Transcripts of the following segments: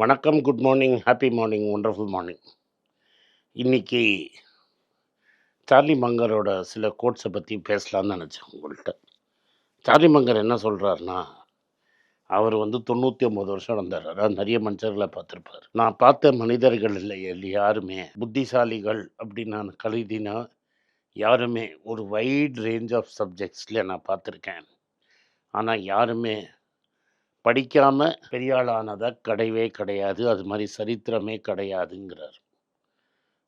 வணக்கம் good morning happy morning wonderful morning இன்னைக்கு Charlie மங்கரோட சில கோட்ஸை பற்றி பேசலாம்னு நினச்சேன் உங்கள்கிட்ட சார்லி மங்கர் என்ன சொல்கிறாருன்னா அவர் வந்து தொண்ணூற்றி ஒம்பது வருஷம் நடந்தார். அதாவது நிறைய மனுஷர்களை பார்த்துருப்பார். நான் பார்த்த மனிதர்கள் இல்லை இல்லை யாருமே புத்திசாலிகள் அப்படின்னு நான் கருதினா யாருமே ஒரு வைட் ரேஞ்ச் ஆஃப் சப்ஜெக்ட்ஸில் நான் பார்த்துருக்கேன். ஆனால் யாருமே படிக்காமல் பெரியாளானதாக கிடையவே கிடையாது. அது மாதிரி சரித்திரமே கிடையாதுங்கிறார்.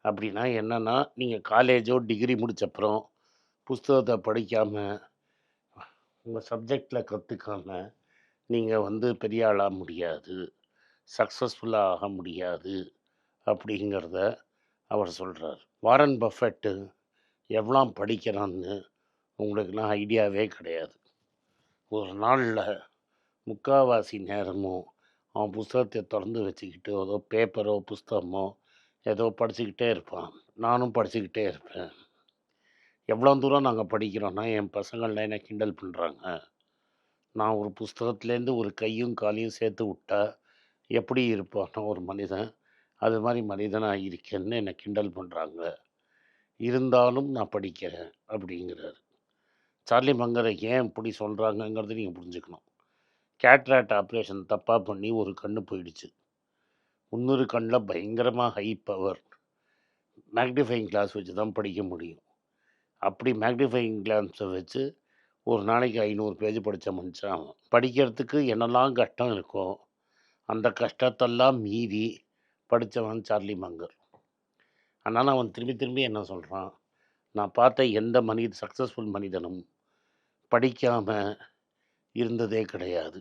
அப்படின்னா என்னென்னா நீங்கள் காலேஜோ டிகிரி முடிச்சப்புறம் புஸ்தகத்தை படிக்காமல் உங்கள் சப்ஜெக்டில் கற்றுக்காம நீங்கள் வந்து பெரிய ஆளாக முடியாது. சக்ஸஸ்ஃபுல்லாக ஆக முடியாது. அப்படிங்கிறத அவர் சொல்கிறார் வாரன் பஃபெட்டு எவ்வளோ படிக்கிறான்னு உங்களுக்குலாம் ஐடியாவே கிடையாது. ஒரு நாளில் முக்காவாசி நேரமும் அவன் புஸ்தகத்தை திறந்து வச்சுக்கிட்டு ஏதோ பேப்பரோ புஸ்தகமோ ஏதோ படிச்சுக்கிட்டே இருப்பான். நானும் படிச்சுக்கிட்டே இருப்பேன். எவ்வளோ தூரம் நாங்கள் படிக்கிறோன்னா என் பசங்கள்லாம் என்ன கிண்டல் பண்ணுறாங்க நான் ஒரு புஸ்தகத்துலேருந்து ஒரு கையும் காலையும் சேர்த்து விட்டா எப்படி இருப்பானோ ஒரு மனிதன் அது மாதிரி மனிதனாக இருக்கேன்னு என்னை கிண்டல் பண்ணுறாங்க இருந்தாலும் நான் படிக்கிறேன் அப்படிங்கிறாரு. சார்லி மங்கரை ஏன் இப்படி சொல்கிறாங்கங்கிறத நீங்கள் புரிஞ்சுக்கணும். கேட்ராக்ட் ஆப்ரேஷன் தப்பாக பண்ணி ஒரு கண் போயிடுச்சு. இன்னொரு கண்ணில் பயங்கரமாக ஹை பவர் மேக்னிஃபையிங் கிளாஸ் வச்சு தான் படிக்க முடியும். அப்படி மேக்னிஃபையிங் கிளாஸை வச்சு ஒரு நாளைக்கு ஐநூறு பேஜ் படித்த மனுஷன் அவன். படிக்கிறதுக்கு என்னெல்லாம் கஷ்டம் இருக்கோ அந்த கஷ்டத்தெல்லாம் மீறி படித்தவன் சார்லி மங்கர். அதனால் அவன் திரும்பி திரும்பி என்ன சொல்கிறான் நான் பார்த்த எந்த மனித சக்ஸஸ்ஃபுல் மனிதனும் படிக்காமல் இருந்ததே கிடையாது.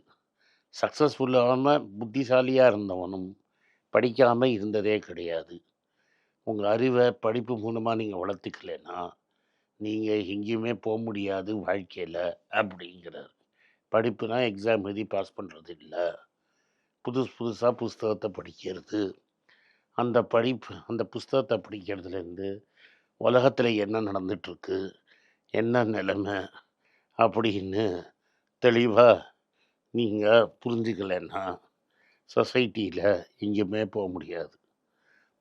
சக்ஸஸ்ஃபுல்லாக புத்திசாலியாக இருந்தவனும் படிக்காமல் இருந்ததே கிடையாது. உங்கள் அறிவை படிப்பு மூலமாக நீங்கள் வளர்த்துக்கலைன்னா நீங்கள் எங்கேயுமே போக முடியாது வாழ்க்கையில் அப்படிங்கிறார். படிப்புனா எக்ஸாம் எழுதி பாஸ் பண்ணுறது இல்லை. புதுசு புதுசாக புஸ்தகத்தை படிக்கிறது. அந்த படிப்பு அந்த புஸ்தகத்தை படிக்கிறதுலேருந்து உலகத்தில் என்ன நடந்துகிட்ருக்கு என்ன நிலைமை அப்படின்னு தெளிவாக நீங்கள் புரிஞ்சுக்கலைன்னா சொசைட்டியில் எங்கேயுமே போக முடியாது.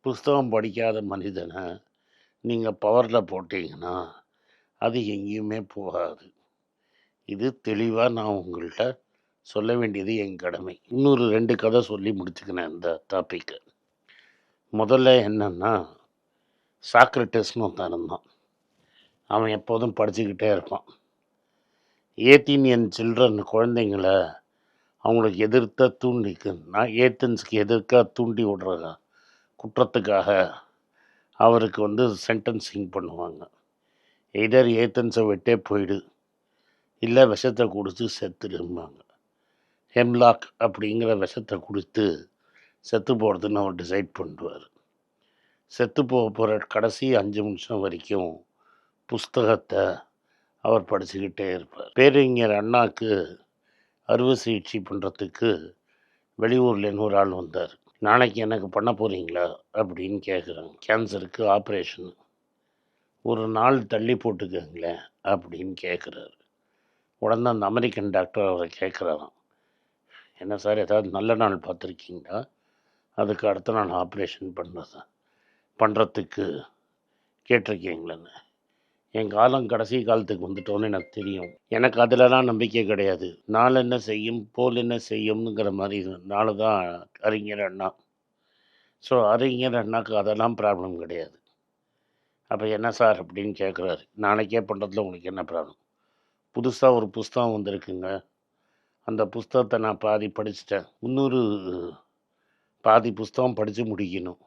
புஸ்தகம் படிக்காத மனிதனை நீங்கள் பவரில் போட்டிங்கன்னா அது எங்கேயுமே போகாது. இது தெளிவாக நான் உங்கள்கிட்ட சொல்ல வேண்டியது என் கடமை. இன்னொரு ரெண்டு கதை சொல்லி முடிச்சுக்கினேன் இந்த டாப்பிக்கை முதல்ல என்னென்னா சாக்ரட்டிஸ்னு ஒருத்தன் இருந்தான். அவன் எப்போதும் படிச்சுக்கிட்டே இருப்பான். ஏத்தீனியன் சில்ட்ரன் குழந்தைங்கள அவங்களுக்கு எதிர்த்த தூண்டிக்கு நான் ஏத்தன்ஸ்க்கு எதிர்க்க தூண்டி விடுற குற்றத்துக்காக அவருக்கு வந்து சென்டென்சிங் பண்ணுவாங்க. எதர் ஏத்தன்ஸை விட்டே போயிடு. இல்லை விஷத்தை கொடுத்து செத்துடும்பாங்க. ஹெம்லாக் அப்படிங்கிற விஷத்தை கொடுத்து செத்து போகிறதுன்னு அவர் டிசைட் பண்ணுவார். செத்து போக போகிற கடைசி அஞ்சு நிமிஷம் வரைக்கும் புஸ்தகத்தை அவர் படிச்சுக்கிட்டே இருப்பார். பேரறிஞர் அண்ணாக்கு அறுவை சிகிச்சை பண்ணுறதுக்கு வெளியூர்லேருந்து ஒரு ஆள் வந்தார். நாளைக்கு எனக்கு பண்ண போகிறீங்களா அப்படின்னு கேட்குறாங்க கேன்சருக்கு ஆப்ரேஷன். ஒரு நாள் தள்ளி போட்டுக்கங்களேன் அப்படின்னு கேட்குறாரு உடனே அந்த அமெரிக்கன் டாக்டர் அவரை கேட்குறாராம் என்ன சார் ஏதாவது நல்ல நாள் பார்த்துருக்கீங்களா? அதுக்கு அடுத்த நாள் ஆப்ரேஷன் பண்ணுறது பண்ணுறதுக்கு கேட்டிருக்கீங்களேன்னு. என் காலம் கடைசி காலத்துக்கு வந்துட்டோன்னு எனக்கு தெரியும். எனக்கு அதிலலாம் நம்பிக்கை கிடையாது. நாள் என்ன செய்யும் போல் என்ன செய்யும்ங்கிற மாதிரி நாள் தான் அறிஞர் அண்ணா. ஸோ அறிஞர் அண்ணாக்கு அதெல்லாம் ப்ராப்ளம் கிடையாது. அப்போ என்ன சார் அப்படின்னு கேட்குறாரு நாளைக்கே பண்ணுறதுல உங்களுக்கு என்ன ப்ராப்ளம் புதுசாக ஒரு புஸ்தகம் வந்திருக்குங்க. அந்த புஸ்தகத்தை நான் பாதி படிச்சிட்டேன். இன்னொரு பாதி புஸ்தகம் படித்து முடிக்கணும்.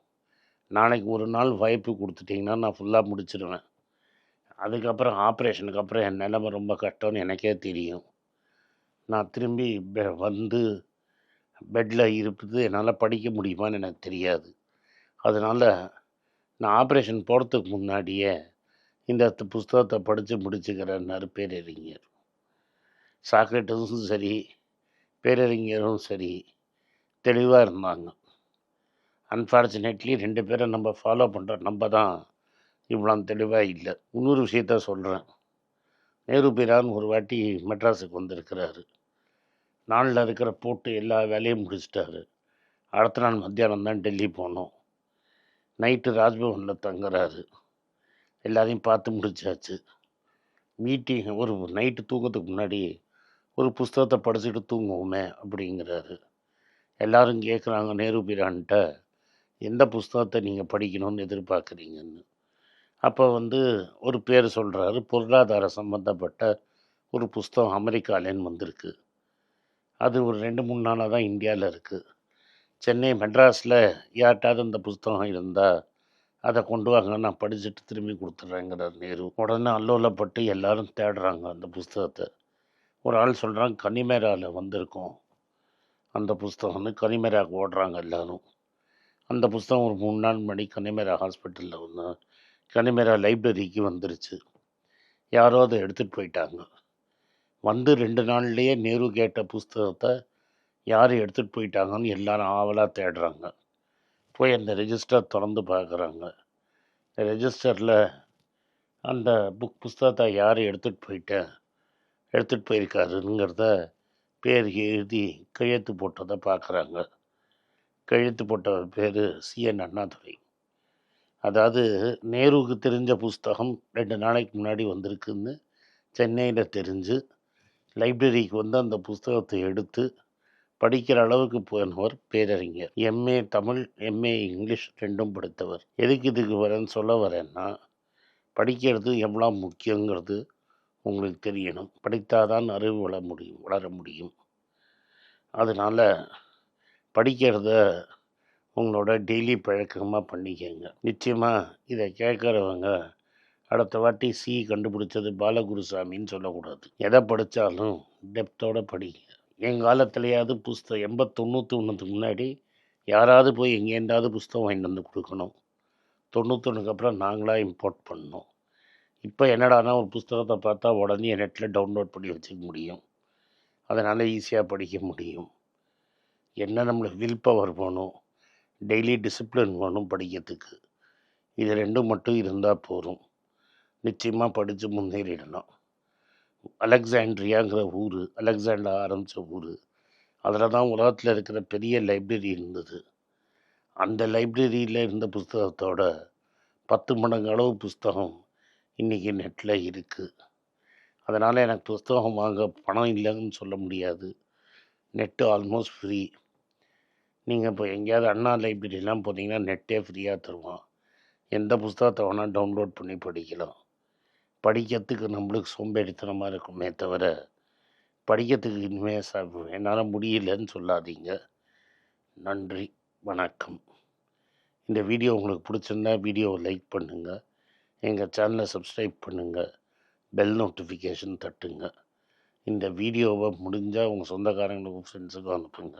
நாளைக்கு ஒரு நாள் வாய்ப்பு கொடுத்துட்டிங்கன்னா நான் ஃபுல்லாக முடிச்சிடுவேன் அதுக்கப்புறம் ஆப்ரேஷனுக்கு அப்புறம் என் நிலமை ரொம்ப கஷ்டம்னு எனக்கே தெரியும். நான் திரும்பி பெ வந்து பெட்டில் இருப்பது என்னால் படிக்க முடியுமான்னு எனக்கு தெரியாது. அதனால் நான் ஆப்ரேஷன் போகிறதுக்கு முன்னாடியே இந்த புஸ்தகத்தை படித்து முடிச்சுக்கிறேன்னாரு பேரறிஞர். சாக்ரட்டஸும் சரி பேரறிஞரும் சரி தெளிவாக இருந்தாங்க. அன்ஃபார்ச்சுனேட்லி ரெண்டு பேரை நம்ம ஃபாலோ பண்ணுற நம்ம தான் இவ்வளோ தெளிவாக இல்லை. இன்னொரு விஷயத்த சொல்கிறேன் நேரு பிரான் ஒரு வாட்டி மெட்ராஸுக்கு வந்திருக்கிறாரு. நாளில் இருக்கிற போட்டு எல்லா வேலையும் முடிச்சிட்டாரு. அடுத்த நாள் மத்தியானம் தான் டெல்லி போனோம். நைட்டு ராஜ்பவனில் தங்குறாரு. எல்லாரையும் பார்த்து முடிச்சாச்சு. மீட்டிங் ஒரு நைட்டு தூக்கத்துக்கு முன்னாடி ஒரு புஸ்தகத்தை படிச்சுட்டு தூங்குவோமே அப்படிங்கிறாரு. எல்லாரும் கேட்குறாங்க நேரு பிரான்ட்ட எந்த புஸ்தகத்தை நீங்கள் படிக்கணும்னு எதிர்பார்க்குறீங்கன்னு? அப்போ வந்து ஒரு பேர் சொல்கிறாரு பொருளாதார சம்மந்தப்பட்ட ஒரு புஸ்தகம் அமெரிக்காலேன்னு வந்திருக்கு. அது ஒரு ரெண்டு மூணு நாளாக தான் இந்தியாவில் இருக்குது சென்னை மெட்ராஸில் யார்கிட்டாவது இந்த புஸ்தகம் இருந்தால் அதை கொண்டு வாங்க நான் படிச்சுட்டு திரும்பி கொடுத்துட்றேங்கிறார் நேரு. உடனே அல்லோலப்பட்டு எல்லாரும் தேடுறாங்க அந்த புஸ்தகத்தை. ஒரு ஆள் சொல்கிறாங்க கனிமேராவில் வந்திருக்கோம் அந்த புஸ்தகம்னு. கனிமேராவுக்கு ஓடுறாங்க எல்லாரும். அந்த புஸ்தகம் ஒரு மூணு நாள் மணி கனிமேரா ஹாஸ்பிட்டலில் வந்து கனிமேரா லைப்ரரிக்கு வந்துருச்சு. யாரோ அதை எடுத்துகிட்டு போயிட்டாங்க. வந்து ரெண்டு நாள்லேயே நேரு கேட்ட புஸ்தகத்தை யார் எடுத்துகிட்டு போயிட்டாங்கன்னு எல்லாரும் ஆவலாக தேடுறாங்க. போய் அந்த ரெஜிஸ்டர் திறந்து பார்க்குறாங்க ரெஜிஸ்டரில் அந்த புக் புஸ்தகத்தை யார் எடுத்துகிட்டு போயிட்டேன் எடுத்துகிட்டு போயிருக்காருங்கிறத பேர் எழுதி கையெழுத்து போட்டதை பார்க்குறாங்க கையெழுத்து போட்டவர் பேர் சிஎன் அண்ணாதுரை. அதாவது நேருவுக்கு தெரிஞ்ச புஸ்தகம் ரெண்டு நாளைக்கு முன்னாடி வந்திருக்குன்னு சென்னையில் தெரிஞ்சு லைப்ரரிக்கு வந்து அந்த புஸ்தகத்தை எடுத்து படிக்கிற அளவுக்கு போனவர் பேரறிஞர். எம்ஏ தமிழ் எம்ஏ இங்கிலீஷ் ரெண்டும் படித்தவர். எதுக்கு இதுக்கு வரேன்னு சொல்ல வரேன்னா படிக்கிறது எவ்வளோ முக்கியங்கிறது உங்களுக்கு தெரியணும். படித்தாதான் அறிவு வளர முடியும் வளர முடியும். அதனால் படிக்கிறத உங்களோட டெய்லி பழக்கமாக பண்ணிக்கங்க. நிச்சயமாக இதை கேட்குறவங்க அடுத்த வாட்டி சி கண்டுபிடிச்சது பாலகுருசாமின்னு சொல்லக்கூடாது. எதை படித்தாலும் டெப்த்தோடு படிங்க. என் காலத்துலையாவது புஸ்தகம் எண்பத் தொண்ணூற்றி ஒன்றுக்கு முன்னாடி யாராவது போய் எங்கேருந்தாவது புஸ்தகம் வாங்கிட்டு வந்து கொடுக்கணும். தொண்ணூத்தொன்னுக்கு அப்புறம் நாங்களாக இம்போர்ட் பண்ணோம் இப்போ என்னடானா ஒரு புஸ்தகத்தை பார்த்தா உடனே நெட்டில் டவுன்லோட் பண்ணி வச்சுக்க முடியும். அதனால் ஈஸியாக படிக்க முடியும். என்ன நம்மளுக்கு வில் பவர் போகணும் டெய்லி டிசிப்ளின் வேணும் படிக்கிறதுக்கு. இது ரெண்டும் மட்டும் இருந்தால் போதும். நிச்சயமாக படித்து முன்னேறிடலாம் அலெக்சாண்ட்ரியாங்கிற ஊர் அலெக்சாண்டர் ஆரம்பித்த ஊர் அதில் தான் உலகத்தில் இருக்கிற பெரிய லைப்ரரி இருந்தது. அந்த லைப்ரரியில் இருந்த புஸ்தகத்தோட பத்து மடங்கு அளவு புஸ்தகம் இன்றைக்கி நெட்டில் இருக்குது அதனால் எனக்கு புஸ்தகம் வாங்க பணம் இல்லைன்னு சொல்ல முடியாது. நெட்டு ஆல்மோஸ்ட் ஃப்ரீ நீங்கள் இப்போ எங்கேயாவது அண்ணா லைப்ரரிலாம் போனீங்கன்னா நெட்டே ஃப்ரீயாக தருவான் எந்த புஸ்தகத்தை வேணால் டவுன்லோட் பண்ணி படிக்கலாம். படிக்கிறதுக்கு நம்மளுக்கு சோம்பேறித்தனமாக இருக்குமே தவிர படிக்கிறதுக்கு இனிமே ச என்னால் முடியலன்னு சொல்லாதீங்க. நன்றி வணக்கம். இந்த வீடியோ உங்களுக்கு பிடிச்சிருந்தா வீடியோவை லைக் பண்ணுங்கள் எங்கள் சேனலை சப்ஸ்கிரைப் பண்ணுங்கள் பெல் நோட்டிஃபிகேஷன் தட்டுங்க. இந்த வீடியோவை முடிஞ்சால் உங்கள் சொந்தக்காரங்களுக்கும் ஃப்ரெண்ட்ஸுக்கும் அனுப்புங்க.